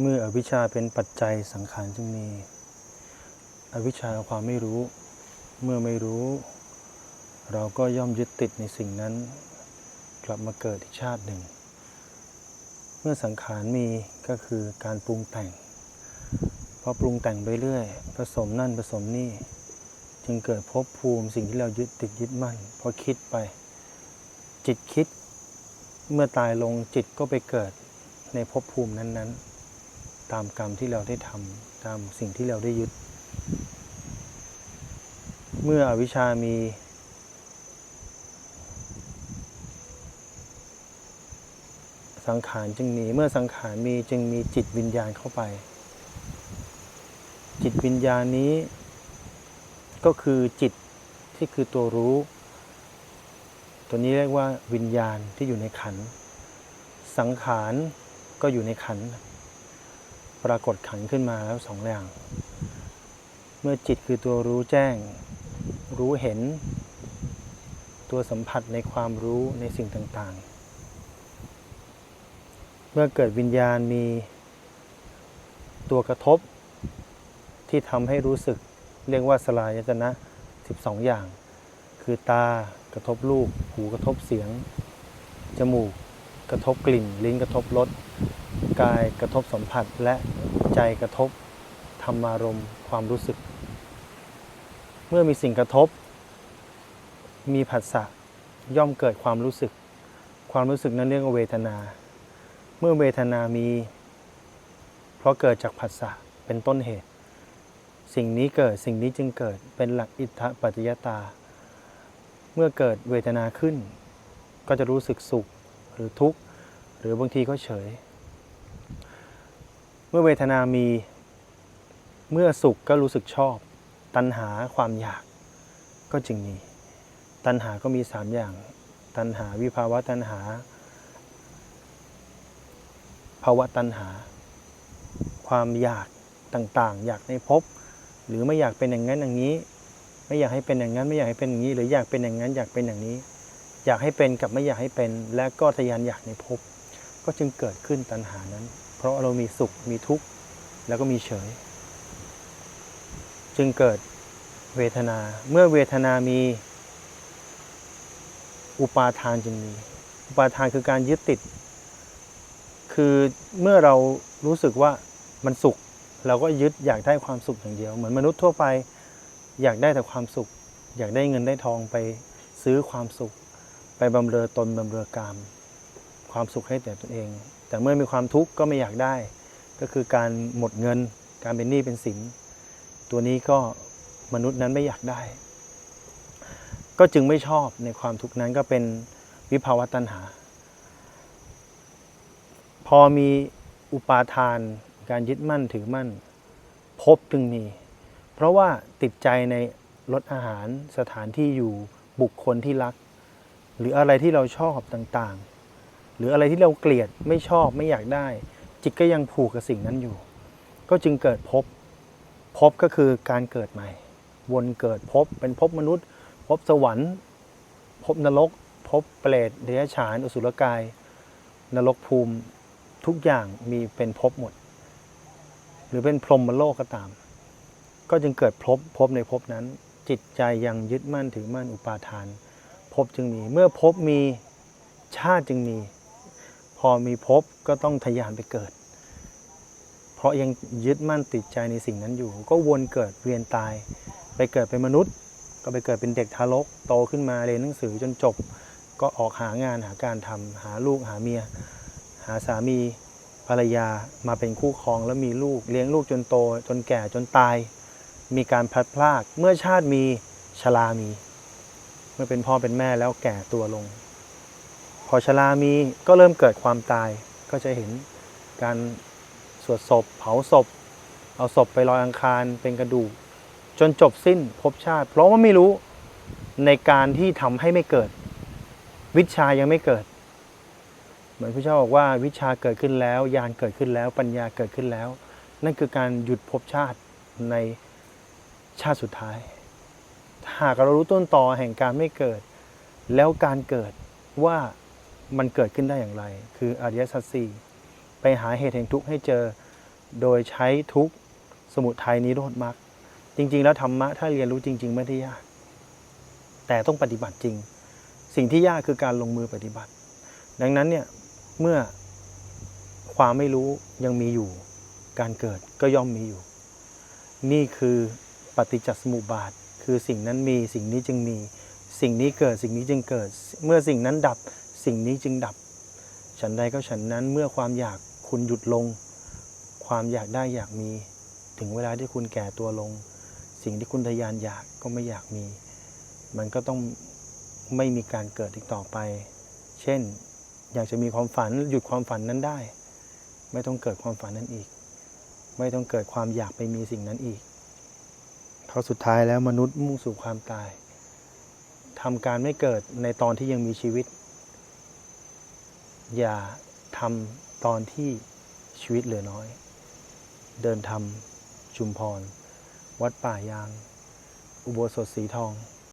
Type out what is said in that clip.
เมื่ออวิชชาเป็นปัจจัยสังขารจึงมี อวิชชาความไม่รู้ เมื่อไม่รู้ เราก็ย่อมยึดติดในสิ่งนั้น กลับมาเกิดอีกชาติหนึ่ง เมื่อสังขารมีก็คือการปรุงแต่งพอปรุงแต่งไปเรื่อย ผสมนั่นผสมนี่ จึงเกิดภพภูมิสิ่งที่เรายึดติดยึดมั่นพอคิดไป จิตคิด เมื่อตายลงจิตก็ไปเกิดในภพภูมินั้นๆ ตามกรรมที่เราได้ทำตามสิ่งที่เราได้ยึด เมื่ออวิชามี สังขารจึงมีเมื่อสังขารมีจึงมีจิตวิญญาณเข้าไป จิตวิญญาณนี้ก็คือจิตที่คือตัวรู้ ตัวนี้เรียกว่าวิญญาณที่อยู่ในขัน สังขารก็อยู่ในขัน ปรากฏขันขึ้นมาแล้วสองอย่าง เมื่อจิตคือตัวรู้แจ้ง รู้เห็น ตัวสัมผัสในความรู้ในสิ่งต่างๆ เมื่อเกิดวิญญาณมีตัวกระทบที่ทำให้รู้สึกเรียกว่าสลายตนะ 12 อย่าง คือตากระทบรูป หูกระทบเสียง จมูก กระทบกลิ่น ลิ้นกระทบรส กายกระทบสัมผัสและใจกระทบธรรมารมณ์ความรู้สึก เมื่อมีสิ่งกระทบ มีผัสสะย่อมเกิดความรู้สึก ความรู้สึกนั้นเรียกว่าเวทนา เมื่อเวทนามี เพราะเกิดจากผัสสะเป็นต้นเหตุ สิ่งนี้เกิดสิ่งนี้จึงเกิดเป็นหลักอิทธปัจจยตา เมื่อเกิดเวทนาขึ้น ก็จะรู้สึกสุขหรือทุกข์ หรือบางทีก็เฉย เมื่อเวทนามี เมื่อสุขก็รู้สึกชอบ ตัณหาความอยากก็จึงมี ตัณหาก็มีสามอย่าง ตัณหาวิภาวะตัณหา ภาวะตัณหา ความอยากต่างๆ อยากในภพหรือไม่อยากเป็นอย่างนั้นอย่างนี้ ไม่อยากให้เป็นอย่างนั้น ไม่อยากให้เป็นอย่างนี้ หรืออยากเป็นอย่างนั้น อยากเป็นอย่างนี้ อยากให้เป็นกับไม่อยากให้เป็น และก็ทะยานอยากในภพก็จึงเกิดขึ้นตัณหานั้น เพราะเรามีสุขมีทุกข์ แล้วก็มีเฉย จึงเกิดเวทนา เมื่อเวทนามี อุปาทานจึงมี อุปาทานคือการยึดติด คือเมื่อเรารู้สึกว่ามันสุข เราก็ยึดอยากได้ความสุขอย่างเดียว เหมือนมนุษย์ทั่วไปอยากได้แต่ความสุข อยากได้เงินได้ทองไปซื้อความสุข ไปบำเรอตนบำเรอกาม ความสุขให้แต่ตนเอง แต่เมื่อมีความทุกข์ก็ไม่อยากได้ ก็คือการหมดเงิน การเป็นหนี้เป็นสิน ตัวนี้ก็มนุษย์นั้นไม่อยากได้ ก็จึงไม่ชอบในความทุกข์นั้นก็เป็นวิภาวะตัณหา พอมีอุปาทาน การยึดมั่นถือมั่นพบจึงมี เพราะว่าติดใจในรสอาหารสถานที่อยู่บุคคลที่รัก หรืออะไรที่เราชอบต่างๆ รืออะไรที่เราเกลียดไม่ชอบไม่อยากได้ จิตก็ยังผูกกับสิ่งนั้นอยู่ ก็จึงเกิดพบพบก็คือการเกิดใหม่ วนเกิดพบเป็นพบมนุษย์พบสวรรค์พบนรกพบเปรตเดรัจฉานอสุรกาย นรกภูมิทุกอย่างมีเป็นภพหมด หรือเป็นพรหมโลกก็ตาม ก็จึงเกิดพบพบในภพนั้น จิตใจยังยึดมั่นถือมั่นอุปาทานภพจึงมีเมื่อภพมีชาติจึงมี พอมีภพก็ต้องทยานไปเกิด เพราะยังยึดมั่นติดใจในสิ่งนั้นอยู่ ก็วนเกิดเวียนตาย ไปเกิดเป็นมนุษย์ ก็ไปเกิดเป็นเด็กทารกโตขึ้นมาเรียนหนังสือจนจบ ก็ออกหางานหาการทำหาลูกหาเมีย หาสามีภรรยามาเป็นคู่ครองแล้วมีลูกเลี้ยงลูกจนโต จนแก่จนตาย มีการพลัดพรากเมื่อชาติมีชรามี เมื่อเป็นพ่อเป็นแม่แล้วแก่ตัวลง อชรามีก็เริ่มเกิดความตาย ก็จะเห็นการสวดศพ เผาศพ เอาศพไปลอยอังคารเป็นกระดูก จนจบสิ้นภพชาติ เพราะว่าไม่รู้ในการที่ทำให้ไม่เกิด วิชายังไม่เกิด เหมือนพระเจ้าบอกว่าวิชาเกิดขึ้นแล้วญาณเกิดขึ้นแล้วปัญญาเกิดขึ้นแล้ว นั่นคือการหยุดภพชาติในชาติสุดท้าย หากเรารู้ต้นตอแห่งการไม่เกิด แล้วการเกิดว่า มันเกิดขึ้นได้อย่างไร คืออริยสัจสี่ไปหาเหตุแห่งทุกข์ให้เจอโดยใช้ทุกข์สมุทัยนิโรธมรรคจริง ๆ แล้วธรรมะถ้าเรียนรู้จริง ๆ ไม่ได้ยาก แต่ต้องปฏิบัติจริง สิ่งที่ยากคือการลงมือปฏิบัติ ดังนั้นเนี่ยเมื่อความไม่รู้ยังมีอยู่ การเกิดก็ย่อมมีอยู่ นี่คือปฏิจจสมุปบาท คือสิ่งนั้นมีสิ่งนี้จึงมี สิ่งนี้เกิดสิ่งนี้จึงเกิด เมื่อสิ่งนั้นดับ สิ่งนี้จึงดับ ฉันใดก็ฉันนั้นเมื่อความอยากคุณหยุดลง ความอยากได้อยากมี ถึงเวลาที่คุณแก่ตัวลง สิ่งที่คุณทะยานอยากก็ไม่อยากมี มันก็ต้องไม่มีการเกิดอีกต่อไป เช่น อยากจะมีความฝันหยุดความฝันนั้นได้ ไม่ต้องเกิดความฝันนั้นอีก ไม่ต้องเกิดความอยากไปมีสิ่งนั้นอีกเพราะสุดท้ายแล้วมนุษย์มุ่งสู่ความตายทำการไม่เกิดในตอนที่ยังมีชีวิต อย่าทำตอนที่ชีวิตเหลือน้อย เดินทำชุมพร วัดป่ายาง อุโบสถสีทอง